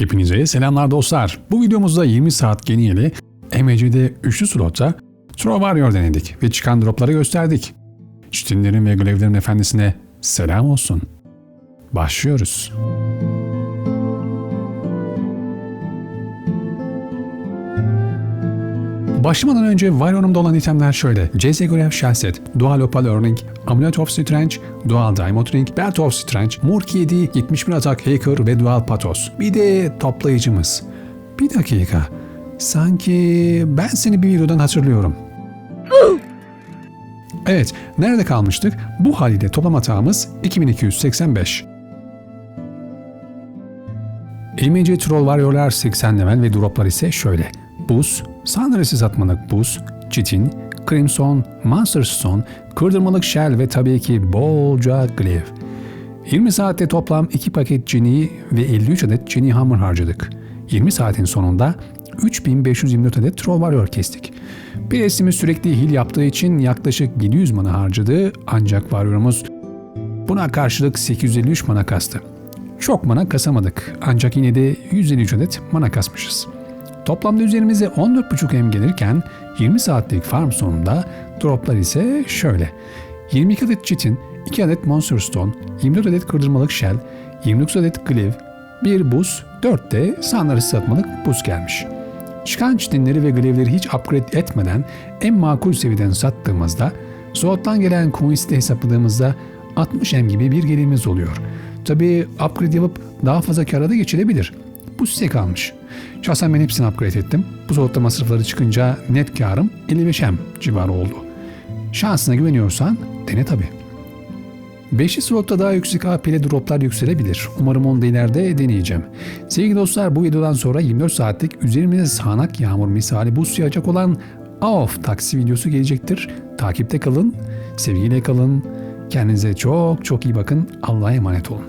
Hepinize selamlar dostlar. Bu videomuzda 20 saat yeniyeli MC'de üçlü slotta Throw Warrior denedik ve çıkan dropları gösterdik. Çitinlerin ve Glaive'lerin efendisine selam olsun. Başlıyoruz. Başlamadan önce Warrior'umda olan itemler şöyle. CS Görev Shellset, Dual Opal Earning, Amulet of Strange, Dual Diamond Ring, Belt of Strange, Murk 7, 71 Atak Hacker ve Dual Patos. Bir de toplayıcımız. Bir dakika. Sanki ben seni bir videodan hatırlıyorum. Evet, nerede kalmıştık? Bu haliyle toplam hatamız 2285. MC Troll Warrior'lar 80 level ve droplar ise şöyle. Buz, sanrısız atmalık buz, çitin, crimson, monster stone, kırdırmalık shell ve tabii ki bolca glaive. 20 saatte toplam 2 paket Genie ve 53 adet Genie Hammer harcadık. 20 saatin sonunda 3524 adet Troll Warrior kestik. Piresimiz sürekli heal yaptığı için yaklaşık 700 mana harcadı ancak Warrior'umuz buna karşılık 853 mana kastı. Çok mana kasamadık ancak yine de 153 adet mana kasmışız. Toplamda üzerimize 14.5 M gelirken 20 saatlik farm sonunda droplar ise şöyle. 22 adet çitin, 2 adet Monster Stone, 24 adet kırdırmalık shell, 29 adet glaive, 1 buz, 4 de sanları satmalık buz gelmiş. Çıkan çitinleri ve glaive'leri hiç upgrade etmeden en makul seviyeden sattığımızda Zoot'tan gelen coins'i hesapladığımızda 60 M gibi bir gelirimiz oluyor. Tabi upgrade yapıp daha fazla kâra da geçilebilir. Bu size kalmış. Şahsen ben hepsini upgrade ettim. Bu soğutma masrafları çıkınca net karım 55 M civarı oldu. Şansına güveniyorsan dene tabi. 5'li slotta daha yüksek AP'li droplar yükselebilir. Umarım onu da ileride deneyeceğim. Sevgili dostlar bu videodan sonra 24 saatlik üzerimize sağanak yağmur misali buz yağacak olan AOF taksi videosu gelecektir. Takipte kalın, sevgiyle kalın. Kendinize çok çok iyi bakın. Allah'a emanet olun.